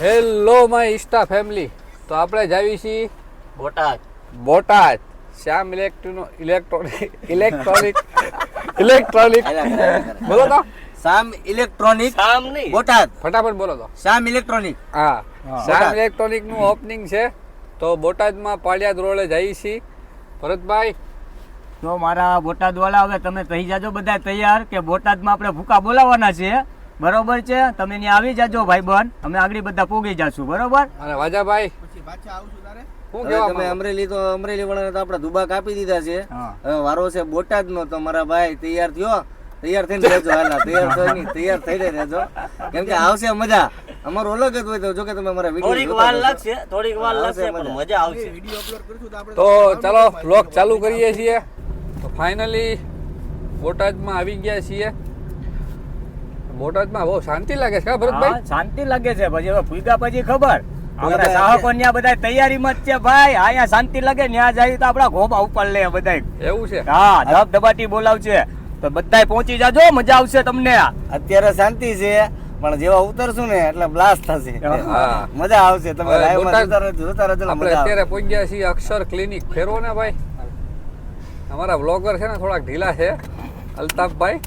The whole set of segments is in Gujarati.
હેલો માય ઇન્સ્ટા ફેમિલી તો આપણે જાવી છીએ. બોટાદ. બોટાદ. શ્યામ ઇલેક્ટ્રિનો ઇલેક્ટ્રોનિક ઇલેક્ટ્રોનિક ઇલેક્ટ્રોનિક બોલો તો. શ્યામ ઇલેક્ટ્રોનિક શ્યામ નહીં. બોટાદ. ફટાફટ બોલો તો. શ્યામ ઇલેક્ટ્રોનિક હા. શ્યામ. ઇલેક્ટ્રોનિકનું ઓપનિંગ છે. તો બોટાદમાં પાળિયાદ રોડે જઈએ છીએ. ભરતભાઈ. તો મારા બોટાદ વાળા હવે તમે થઈ જાજો બધા તૈયાર કે બોટાદમાં આપણે ભૂકા બોલાવવાના છે. બરોબર છે? તમે ત્યાં આવી જાજો ભાઈ બન અમે આગળ બધા પોગી જાશું બરોબર? અને વાજાભાઈ શું હવે કહેવા તમે અમરેલી તો અમરેલી વાળાને તો આપણે દુબા કાપી દીધા છે. હવે વારો છે બોટાદ નો તો મારા ભાઈ તૈયાર થયો. તૈયાર થઈને રહેજો હાલા. તૈયાર થયો નહીં તૈયાર થઈને રહેજો. કેમ કે આવશે મજા. અમારો અલગ જ હોય તો જો કે તમે અમારા થોડીક વાર લાગશે થોડીક વાર લાગશે પણ મજા. મજા આવશે. તો ચાલો બ્લોગ ચાલુ કરીએ છીએ. તો ફાઇનલી બોટાદમાં આવી ગયા છીએ. બોટાદમાં બહુ શાંતિ લાગે છે ભરતભાઈ? શાંતિ લાગે છે. પછી હવે ભૂગા પછી ખબર. આપણા સાહકો ન્યા બધા તૈયારીમાં જ છે ભાઈ. અહીંયા શાંતિ લાગે ન્યા જાય તો આપણા ઘોબા ઉપર લે બધા એવું છે? હા ધબ ધબાટી બોલાવશે તો બધાય પહોંચી જાજો મજા આવશે તમને. અત્યારે શાંતિ છે પણ જેવા ઉતરશું ને એટલે બ્લાસ્ટ થશે. મજા આવશે. તમે લાઈવમાં બોટાદ- જોતા રહેજો જોતા રહેજો આપણે અત્યારે પહોંચ્યા છીએ અક્ષર ક્લિનિક ફેરવો ને ભાઈ. અમારા બ્લોગર છે ને થોડાક ઢીલા છે. અલ્તાફભાઈ.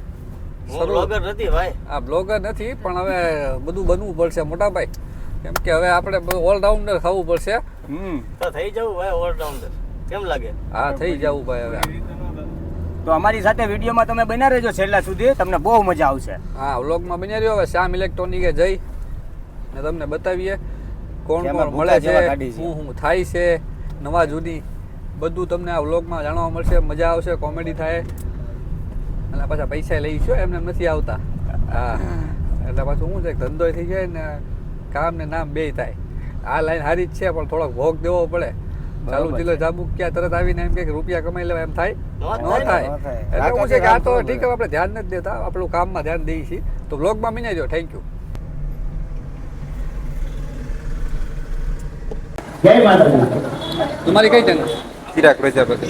બ્લોગર નથી ભાઈ. આ બ્લોગર નથી પણ હવે બધું બનવું પડશે મોટા ભાઈ કેમ કે હવે આપણે ઓલરાઉન્ડર થવું પડશે. હમ. તો થઈ જવું ભાઈ ઓલરાઉન્ડર કેમ લાગે? હા થઈ જવું ભાઈ હવે. તો અમારી સાથે વિડીયોમાં તમે બન્યા રહેજો છેલ્લા સુધી. તમને બહુ મજા આવશે. હા વ્લોગમાં બન્યા રહ્યો. હવે શ્યામ ઇલેક્ટ્રોનિકે જઈ. ને તમને બતાવીએ કોણ કોણ મળે છે છે. શું શું થાય છે નવા જૂની. બધું તમને આ વ્લોગમાં જાણવા મળશે મજા આવશે કોમેડી થાય. અને પાછા પૈસા લઈશું એમને એમ નથી આવતા. હા. એટલે પાછું શું છે ધંધો થઈ જાય ને કામ ને નામ બે થાય. આ લાઈન સારી જ છે પણ થોડોક ભોગ દેવો પડે. ચાલુ જિલ્લો જાબુ ક્યાં તરત આવીને એમ કે રૂપિયા કમાઈ લેવા એમ થાય? ન થાય. એટલે શું છે કે આ તો ઠીક આપણે ધ્યાન નથી દેતા આપણું કામમાં ધ્યાન દઈએ છીએ. તો બ્લોગમાં મિનાઈ જો થેન્ક યુ તમારી કઈ ચેનલ ચિરાગ પ્રજાપતિ.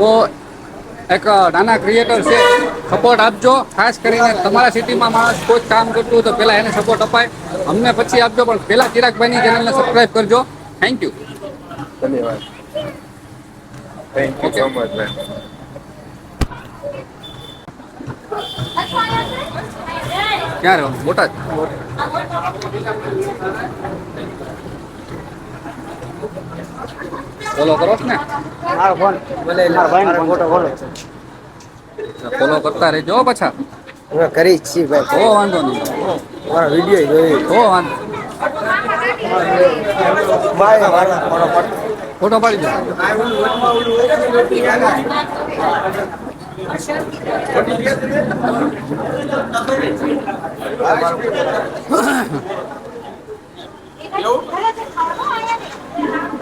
તો એક નાના ક્રિએટર છે સપોર્ટ આપજો. ખાસ કરીને તમારા સિટીમાં માણસ કોઈ કામ કરતું હોય તો પહેલાં એને સપોર્ટ અપાય. અમને પછી આપજો પણ પહેલાં ચિરાગભાઈની ચેનલને સબસ્ક્રાઈબ કરજો. થેન્ક યુ ધન્યવાદ. થેન્ક યુ સો મચ ભાઈ ક્યાં રહો? બોટાદ? ફોલો કરો છો ને ફોલો કરતા રહેજો પાછા. હવે કરી છી છીએ ભાઈ. ઓ વાંધો નહીં. મારા વીડિયો જોઈ. ઓ વાંધો ફોટો પાડી દો.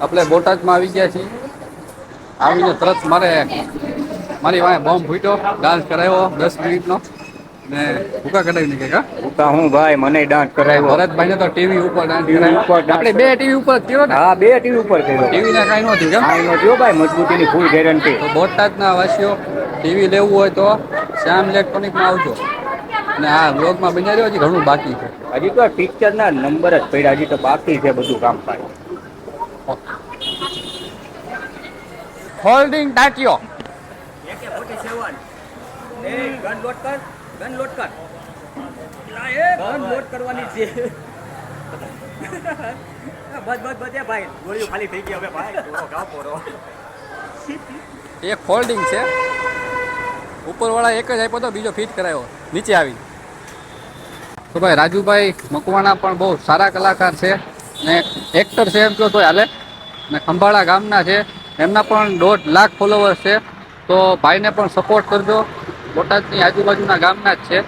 આપણે બોટાદમાં આવી ગયા છીએ. આવીને તરત મારે મારી વાંહે બોમ્બ ફૂટ્યો ડાન્સ કરાવ્યો દસ મિનિટનો. ને ભૂકા કઢાવી નીકળે કા? ઉતા હું ભાઈ મને ડાન્સ કરાવ્યો ભરતભાઈને તો ટીવી ઉપર ડાન્સ કરાવ્યો આપણે બે ટીવી ઉપર કર્યો ને? હા બે ટીવી ઉપર કર્યો. ટીવી ના કાંઈ નથી કેમ? કાઈ થયો ભાઈ મજબૂતીની ફૂલ ગેરંટી તો બોટાદના વાસીઓ ટીવી લેવું હોય તો શ્યામ ઇલેક્ટ્રોનિકમાં આવજો. અને આ બ્લોગમાં બન્યા રહ્યો હજી ઘણું બાકી છે. હજી તો પિક્ચર ના નંબર જ પડ્યા હજી તો બાકી છે બધું કામ પાડી હોલ્ડિંગ ટાંકીઓ એકે એ ગન લોડ કર. ગન લોડ કર. ગન લોડ કરવાની છે બસ બસ બસ ભાઈ. ગોળીઓ ખાલી થઈ ગઈ હવે ભાઈ. ગાવ પોરો. એક ફોલ્ડિંગ છે. ઉપરવાળા એક જ આપ્યો તો બીજો ફિટ કરાયો. નીચે આવી. તો ભાઈ રાજુભાઈ મકવાણા પણ બહુ સારા કલાકાર છે. ને એક્ટર છે એમ કહો તો હાલે. ને ખંભાળા ગામના છે. એમના પણ દોઢ લાખ ફોલોવર્સ છે. તો ભાઈને પણ સપોર્ટ કરજો. બોટાદની આજુબાજુના ગામના જ છે.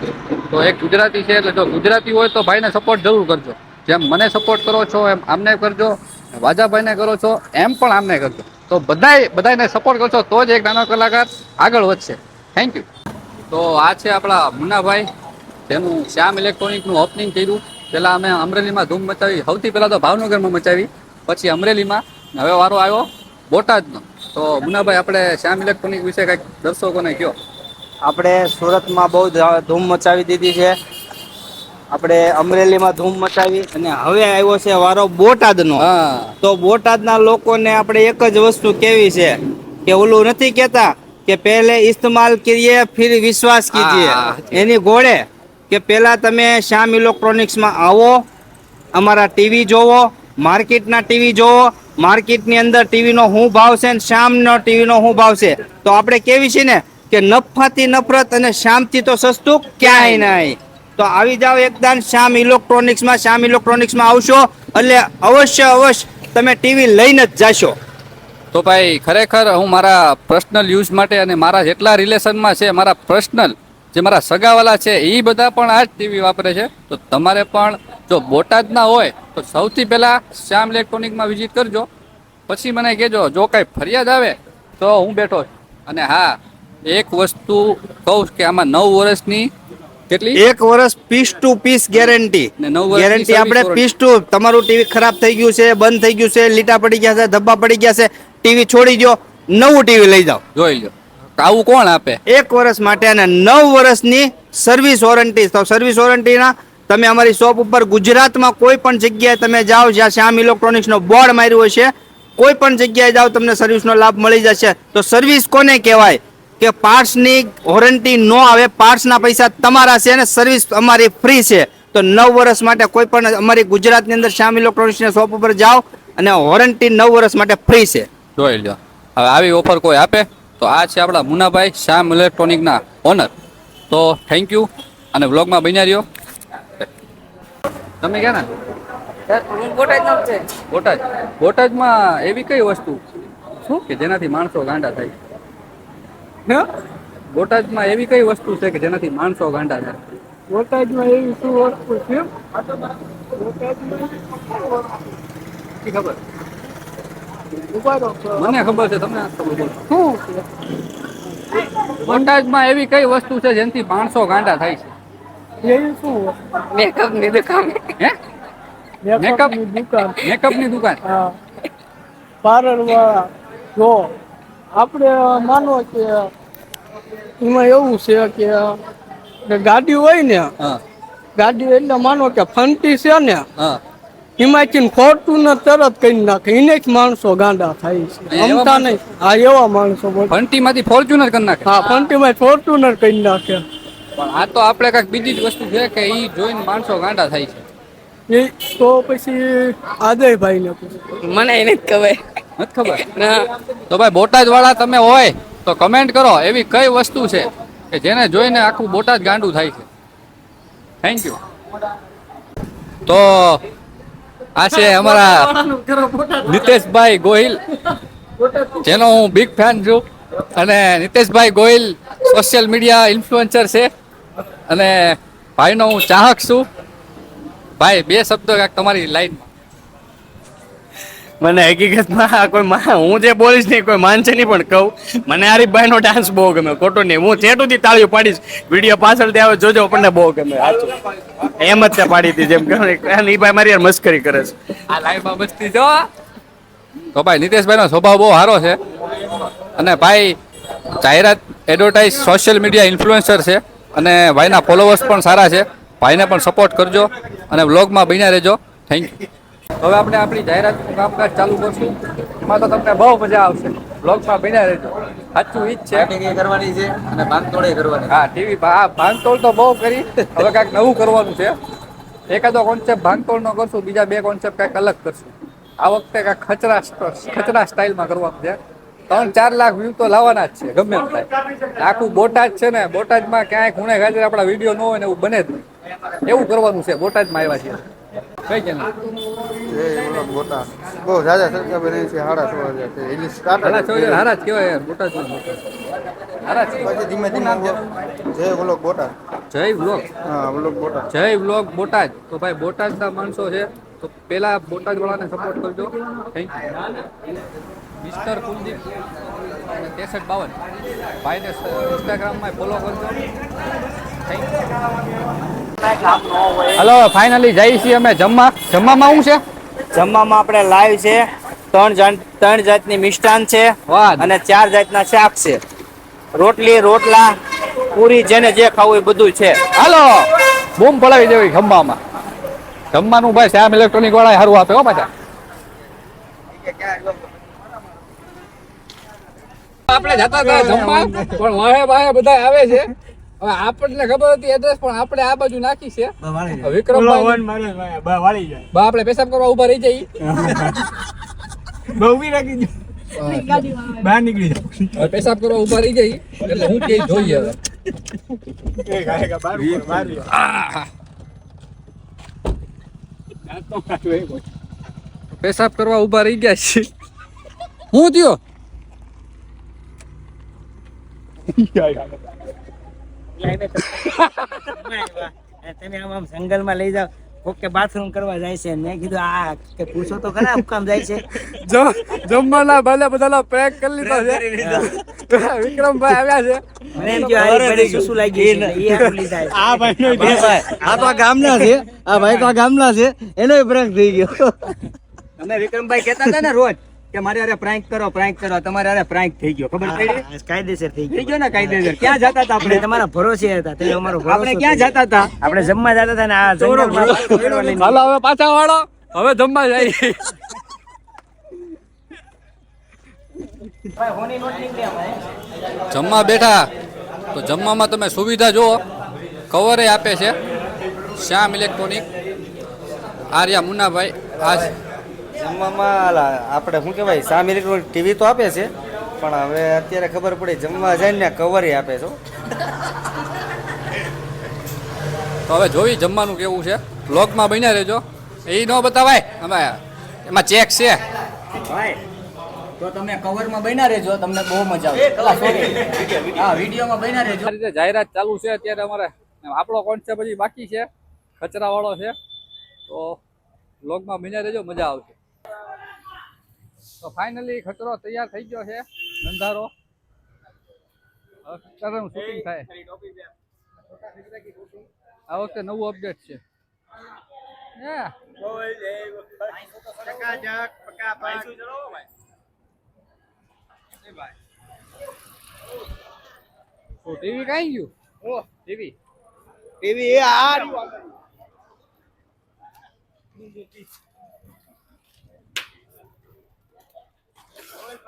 તો એક ગુજરાતી છે એટલે જો ગુજરાતી હોય તો ભાઈને સપોર્ટ જરૂર કરજો. જેમ મને સપોર્ટ કરો છો, એમ આમને કરજો વાજાભાઈને કરો છો, એમ પણ આમને કરજો. તો બધાય બધાને સપોર્ટ કરશો તો જ એક નાનો કલાકાર આગળ વધશે. થેન્ક યુ તો આ છે આપણા મુન્નાભાઈ. જેનું શ્યામ ઇલેક્ટ્રોનિકનું ઓપનિંગ કર્યું. પહેલાં અમે અમરેલીમાં ધૂમ મચાવી. સૌથી પહેલાં તો ભાવનગરમાં મચાવી. પછી અમરેલીમાં. હવે વારો આવ્યો બોટાદનો. તો મુન્નાભાઈ, આપણે શ્યામ ઇલેક્ટ્રોનિક વિશે કંઈક દર્શકોને કહો. આપણે સુરતમાં બહુ ધૂમ મચાવી દીધી છે. આપણે અમરેલીમાં ધૂમ મચાવી અને હવે આવ્યો છે વારો બોટાદનો. તો બોટાદના લોકોને આપણે એક જ વસ્તુ કેવી છે કે ઓલું નથી કેતા કે પહેલે ઇસ્તમાલ કરીએ ફિર વિશ્વાસ કીજીએ. એની ગોળે કે પહેલા તમે શ્યામ ઇલેક્ટ્રોનિક્સમાં આવો અમારા ટીવી જોવો માર્કેટના ટીવી જોવો માર્કેટની અંદર ટીવીનો શું ભાવ છે ને શ્યામનો ટીવીનો શું ભાવ છે? તો આપણે કેવી છે ને કે નફાથી નફરત અને શ્યામથી તો સસ્તું ક્યાંય નહીં. તો આવી જાઓ એકદમ શ્યામ ઇલેક્ટ્રોનિક્સમાં શ્યામ ઇલેક્ટ્રોનિક્સમાં આવશો, એટલે અવશ્ય અવશ્ય તમે ટીવી લઈને જ જાશો. તો ભાઈ, ખરેખર હું મારા પર્સનલ યુઝ માટે અને મારા જેટલા રિલેશનમાં છે, મારા પર્સનલ જે મારા સગાવાલા છે એ બધા પણ આ જ ટીવી વાપરે છે. તો તમારે પણ જો બોટાદના હોય, તો સૌથી પહેલાં શ્યામ ઇલેક્ટ્રોનિકમાં વિઝિટ કરજો. પછી મને કહેજો, જો કાંઈ ફરિયાદ આવે, તો હું બેઠો અને હા એક વસ્તુ કહું કે આમાં નવ વર્ષની કેટલી? એક વર્ષ piece to piece guarantee guarantee આપણે પીસ ટુ તમારું ટીવી ખરાબ થઈ ગયું છે બંધ થઈ ગયું છે લીટા પડી ગયા છે ધબ્બા પડી ગયા છે ટીવી છોડી દો નવું ટીવી લઈ જાઓ. જોઈ લો. આવું કોણ આપે? એક વર્ષ માટે અને નવ વર્ષની સર્વિસ વોરંટી તો સર્વિસ વોરંટીના તમે અમારી શોપ ઉપર ગુજરાતમાં કોઈ પણ જગ્યાએ તમે જાઓ જ્યાં શ્યામ ઇલેક્ટ્રોનિક્સનો બોર્ડ માર્યું હશે કોઈ પણ જગ્યાએ જાઓ તમને સર્વિસનો લાભ મળી જશે. તો સર્વિસ કોને કહેવાય? કે પાર્ટ્સની વોરંટી ન આવે પાર્ટ્સના પૈસા તમારા છે અને સર્વિસ અમારી ફ્રી છે. તો નવ વર્ષ માટે કોઈ પણ અમારી ગુજરાતની અંદર શ્યામ ઇલેક્ટ્રોનિક્સની શોપ ઉપર જાઓ અને વોરંટી નવ વર્ષ માટે ફ્રી છે. જોઈ લો હવે આવી ઓફર કોઈ આપે તો આ છે આપણા મુનાભાઈ શ્યામ ઇલેક્ટ્રોનિકના ઓનર તો થેન્ક યુ અને વ્લોગમાં બન્યા રહ્યો. તમે ક્યાં ના? બોટાદ. બોટાદમાં એવી કઈ વસ્તુ? શું કે જેનાથી માણસો ગાંડા થાય? બોટાદમાં એવી કઈ વસ્તુ છે કે જેનાથી માણસો ગાંડા થાય? બોટાદમાં એવી શું વસ્તુ છે? શી ખબર? મને ખબર છે તમને શું? બોટાદમાં એવી કઈ વસ્તુ છે જેનાથી માણસો ગાંડા થાય છે? એવી શું? દુકાન. હે? મેકઅપ? ની દુકાન. મેકઅપની દુકાન? હા. પાર્લર વાળા જો. આપણે માનો કે એમાં એવું છે કે ગાડી હોય ને ગાડી એટલે માનો કે ફંટી છે ને એમાંથી ખોટું ને તરત કરી નાખે. એને જ માણસો ગાંડા થાય છે. એવા અમતા નહીં. હા એવા માણસો ફંટી માંથી ફોર્ચ્યુનર કરી નાખે. હા ફંટીમાં ફોર્ચ્યુનર કરી નાખે. પણ આ તો આપણે કંઈક બીજી જ વસ્તુ છે કે એ જોઈને માણસો ગાંડા થાય છે. એ તો પછી આદયભાઈ ને મને એને જ ખબર. નથી ખબર. તો ભાઈ બોટાદ વાળા તમે હોય તો કમેન્ટ કરો. એવી કઈ વસ્તુ છે કે જેને જોઈને આખું બોટાદ ગાંડું થાય છે? થેન્ક યુ તો આ છે અમારા નિતેશભાઈ ગોહિલ, જેનો હું બિગ ફેન છું. અને Niteshbhai Gohil social media influencer છે. અને ભાઈનો હું ચાહક છું. ભાઈ, બે શબ્દો કાંક તમારી લાઈનમાં મને હકીકતમાં કોઈ મા- હું જે બોલીશ નહીં કોઈ માનશે નહીં પણ કહું મને હરીફભાઈ નો ડાન્સ બહુ ગમે. ખોટું નહીં. હું ચેટુથી તાળીઓ પાડીશ વીડિયો પાછળથી આવે જોજો આપણને બહુ ગમે. સાચું. એમ જ તે પાડી હતી જેમ કે અને ઈ ભાઈ મારી યાર મસ્કરી કરે છે. આ લાઈવમાં મસ્તી જો તો ભાઈ નિતેશભાઈનો સ્વભાવ બહુ સારો છે. અને ભાઈ જાહેરાત એડવર્ટાઇઝ સોશિયલ મીડિયા ઇન્ફ્લુએન્સર છે. અને ભાઈના ફોલોવર્સ પણ સારા છે. ભાઈને પણ સપોર્ટ કરજો. અને વ્લોગમાં બન્યા રહેજો. થેન્ક યુ હવે આપણે આપણી જાહેરાતનું કામકાજ ચાલુ કરશું. એમાં તો તમને બહુ મજા આવશે. બ્લોગમાં બન્યા રહેજો. સાચું ઈ જ છે. કરવાની છે અને ભાંગતોડે કરવાની હા ટીવી હા ભાંગતોડ તો બહુ કરી. હવે કાંઈક નવું કરવાનું છે. એકાદો કોન્સેપ્ટ ભાંગતોડનો કરશું બીજા બે કોન્સેપ્ટ કાંઈક અલગ કરશું. આ વખતે કાંઈક ખચરા ખચરા સ્ટાઇલમાં કરવાનું છે. ત્રણ ચાર લાખ વ્યૂ તો લાવવાના જ છે ગમે એમ થાય. આખું બોટાદ છે ને બોટાદમાં ક્યાંય ખૂણે ખાતે આપણા વીડિયો ન હોય ને એવું બને જ નહીં. એવું કરવાનું છે બોટાદમાં આવ્યા છીએ. કઈ ચેનલ મોટા. બહુ જાજા સરકાર બને છે. સાડા સો હજાર છે છો હારા જ કહેવાય યાર બોટાદમાં હારા કહેવાય. પછી ધીમે ધીમે જય બોલો બોટા જય વ્લોગ. હા બોલો બોટા જય વ્લોગ બોટાદ. તો ભાઈ બોટાદના માણસો છે તો પેલા બોટાદ વાળાને સપોર્ટ કરજો. થેન્ક યુ મિસ્ટર કુલદીપ અને તેસઠ બાવન. ભાઈને ઇન્સ્ટાગ્રામમાં ફોલો કરજો. થેન્ક યુ હલો ફાઇનલી જઈએ છીએ અમે જમવા. જમવામાં શું છે? જમવામાં આપણે લાઈવ છે. ત્રણ ત્રણ જાતની મિષ્ટાન છે વાહ. અને ચાર જાતના શાક છે. રોટલી રોટલા પૂરી જેને જે ખાવું એ બધું છે. હાલો. બૂમ પડાવી દેવી જમવામાં. જમવાનું ભાઈ શ્યામ ઇલેક્ટ્રોનિક વાળા સારું આપે હો પાછા. આપણે જતા હતા જમવા પણ વાહે વાહે બધા આવે છે. હવે આપણને ખબર હતી એડ્રેસ પણ આપણે આ બાજુ નાખી છે. વિક્રમભાઈ બા આપણે પેશાબ કરવા ઊભા રહી જઈએ. હવે પેશાબ કરવા ઊભા રહી જઈએ. એટલે હું કે જોઈએ હવે. પેશાબ કરવા ઊભા રહી ગયા છે. હું થયો? તમે આમ આમ જંગલમાં લઈ જાઓ. ઓકે બાથરૂમ કરવા જાય છે. મેં કીધું આ કે પૂછો તો ખરા હુકામ જાય છે. જમવાના ભલે બધાનો પેક કરી લીધા છે. વિક્રમભાઈ આવ્યા છે. મને એમ કે આ ઘરે શું શું લાગી છે. એટલે એ આખું લીધા છે. આ તો આ ગામના છે. આ ભાઈ તો આ ગામના છે. એનો પ્રેન્ક થઈ ગયો. અમે વિક્રમભાઈ કહેતા હતા ને રોજ કે મારે અરે પ્રાંક કરો પ્રાંક કરો. તમારે અરે પ્રાંક થઈ ગયો. ખબર પડી? કાયદેસર થઈ ગયો. ને કાયદેસર. ક્યાં જતા હતા આપણે તમારા ભરોસે હતા તમે અમારો ભરોસો આપણે ક્યાં જતા હતા? આપણે જમવા જતા હતા ને આ જંગલમાં હાલો હવે પાછા વાળો. હવે જમવા જાય. જમવા બેઠા. તો જમવામાં તમે સુવિધા જુઓ. કવરે આપે છે. શ્યામ ઇલેક્ટ્રોનિક આર્યા મુન્નાભાઈ આ જમવામાં આપણે શું કહેવાય સામ ઇલેક્ટ્રોનિક ટીવી તો આપે છે પણ હવે અત્યારે ખબર પડી જમવા જાય ને કવરે આપે છો તો હવે જોઈ જમવાનું કેવું છે? બ્લોગમાં બન્યા રહેજો. એ ન બતાવાય. અમે એમાં ચેક છે. ભાઈ તો તમે કવરમાં બન્યા રહેજો તમને બહુ મજા આવે. હા વિડીયોમાં બન્યા રહેજો. આ રીતે જાહેરાત ચાલુ છે અત્યારે અમારે. આપણો કોન્સેપ્ટ પછી બાકી છે. કચરાવાળો છે. તો બ્લોગમાં બન્યા રહેજો મજા આવશે. તો ફાઇનલી ખતરો તૈયાર થઈ ગયો છે. અંધારો. ખતરાનું શૂટિંગ થાય. આ વખતે નવું અપડેટ છે. ટીવી કાઈ ગયું? ઓ ટીવી. ટીવી એ આ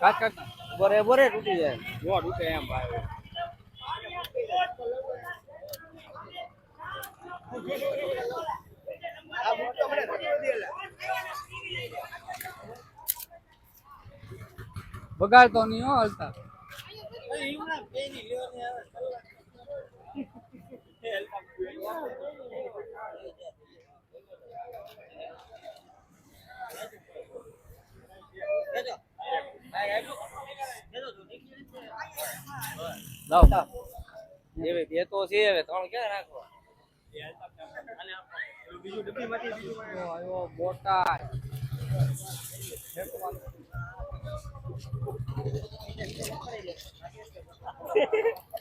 કાટ કાટ બોરે બોરે તૂટી જાય જો તૂટે એમ ભાઈ બગાડતો નહીં હો હલતા. એવી બે તો છે હવે ત્રણ ક્યાં રાખવા? આવ્યો બોટાદ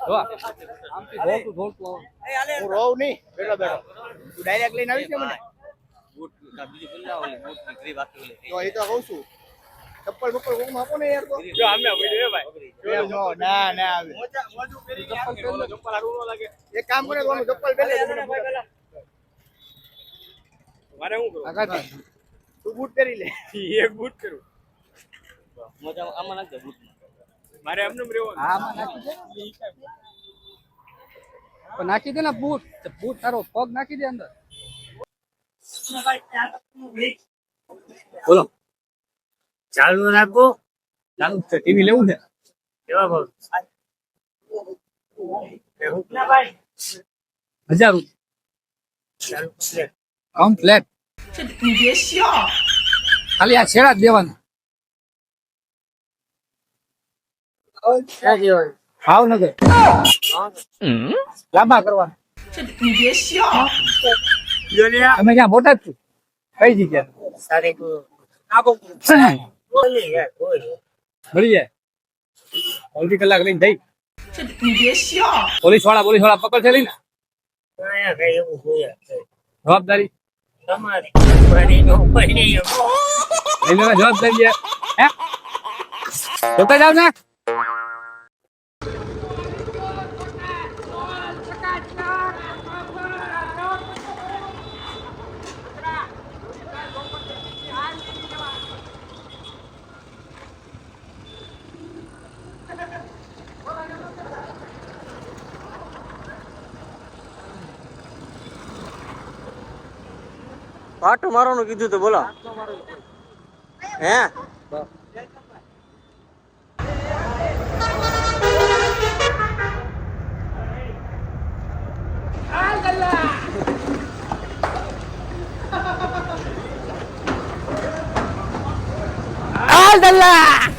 જો, આમથી ધોળતું ધોળતું આવે. હું રોવ નહીં. બેઠો બેઠો. તું ડાયરેક્ટ લઈને આવી ને મને તો એ તો કહું છું. ચપ્પલ બપ્પલ કોકમાં આપો ને યાર તો. જો આમે આવી દે ભાઈ. એમ નો ના ના આવે. ચપ્પલ હારું ન લાગે. એક કામ કરે તો આનું ચપ્પલ પહેલે મારે હું કરું આગા તું બૂટ પહેરી લે. એક બૂટ કરું આમાં નાખજો મારે એમને રહેવાનું. આમાં નાખી દે. તો નાખી દે ને બૂટ. તો બૂટ તારો પગ નાખી દે અંદર. બોલો. ચાલુ રાખો. ચાલુ છે ટીવી લેવું છે? કેવા ભાવ? હજાર કમ્પ્લેટ ખાલી આ છેડા જ દેવાના. ભાવનગર. લાંબા કરવાના. તમે ક્યાં બોટાદ છો કઈ જગ્યા મળી જાય અડધી કલાક લઈને જઈ. પોલીસવાળા પોલીસવાળા પકડશે લઈને. એવું હોય જવાબદારી જવાબદારી જોતા જાવ ને? પાટો મારવાનું કીધું તો બોલો. હે? દલ્લા!